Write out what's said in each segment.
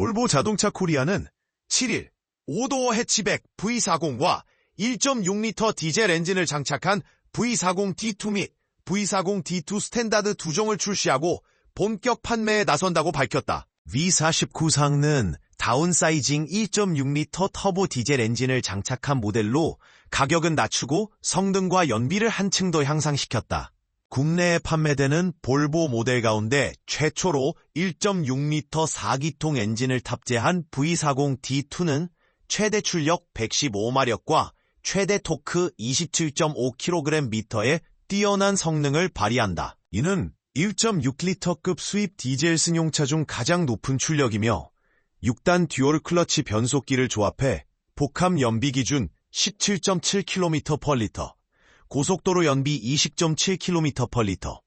볼보 자동차 코리아는 7일 5도어 해치백 V40과 1.6리터 디젤 엔진을 장착한 V40D2 및 V40D2 스탠다드 두 종을 출시하고 본격 판매에 나선다고 밝혔다. V49상은 다운사이징 1.6리터 터보 디젤 엔진을 장착한 모델로 가격은 낮추고 성능과 연비를 한층 더 향상시켰다. 국내에 판매되는 볼보 모델 가운데 최초로 1.6리터 4기통 엔진을 탑재한 V40D2는 최대 출력 115마력과 최대 토크 27.5kgm의 뛰어난 성능을 발휘한다. 이는 1.6리터급 수입 디젤 승용차 중 가장 높은 출력이며 6단 듀얼 클러치 변속기를 조합해 복합 연비 기준 17.7km/리터, 고속도로 연비 20.7km/리터,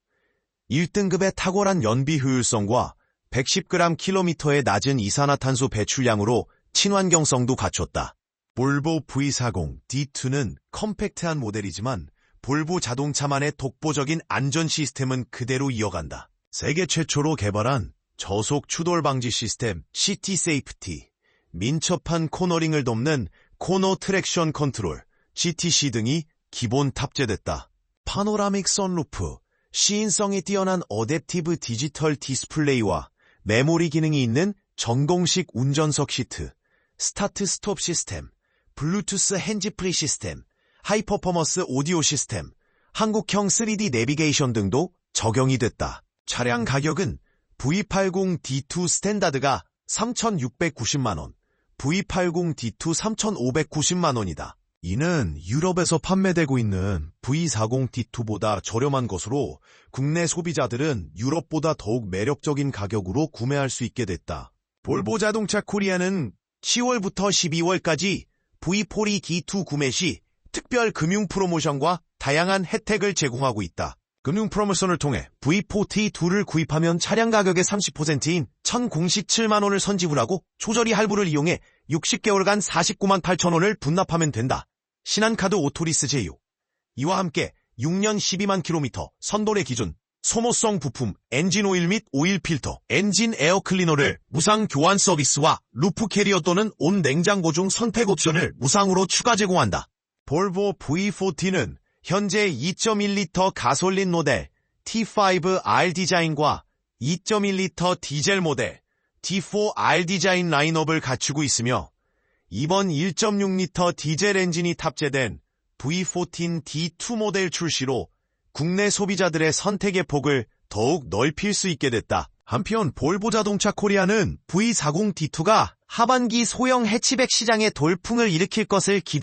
1등급의 탁월한 연비 효율성과 110g/km의 낮은 이산화탄소 배출량으로 친환경성도 갖췄다. 볼보 V40 D2는 컴팩트한 모델이지만 볼보 자동차만의 독보적인 안전 시스템은 그대로 이어간다. 세계 최초로 개발한 저속 추돌 방지 시스템 CT 세이프티, 민첩한 코너링을 돕는 코너 트랙션 컨트롤 CTC 등이 기본 탑재됐다. 파노라믹 선루프, 시인성이 뛰어난 어댑티브 디지털 디스플레이와 메모리 기능이 있는 전공식 운전석 시트, 스타트 스톱 시스템, 블루투스 핸즈프리 시스템, 하이퍼포머스 오디오 시스템, 한국형 3D 내비게이션 등도 적용이 됐다. 차량 가격은 V80D2 스탠다드가 3,690만원, V80D2 3,590만원이다. 이는 유럽에서 판매되고 있는 V40D2보다 저렴한 것으로 국내 소비자들은 유럽보다 더욱 매력적인 가격으로 구매할 수 있게 됐다. 볼보 자동차 코리아는 10월부터 12월까지 V40D2 구매 시 특별 금융 프로모션과 다양한 혜택을 제공하고 있다. 금융 프로모션을 통해 V40D2를 구입하면 차량 가격의 30%인 1007만원을 선지불하고 조절이 할부를 이용해 60개월간 49만 8천원을 분납하면 된다. 신한카드 오토리스 제휴. 이와 함께 6년 12만 킬로미터 선도내 기준 소모성 부품, 엔진 오일 및 오일 필터, 엔진 에어 클리너를 무상 교환 서비스와 루프 캐리어 또는 온 냉장고 중 선택 옵션을 무상으로 추가 제공한다. 볼보 V40는 현재 2.1리터 가솔린 모델 T5R 디자인과 2.1리터 디젤 모델 T4R 디자인 라인업을 갖추고 있으며 이번 1.6리터 디젤 엔진이 탑재된 V14 D2 모델 출시로 국내 소비자들의 선택의 폭을 더욱 넓힐 수 있게 됐다. 한편 볼보 자동차 코리아는 V40 D2가 하반기 소형 해치백 시장에 돌풍을 일으킬 것을 기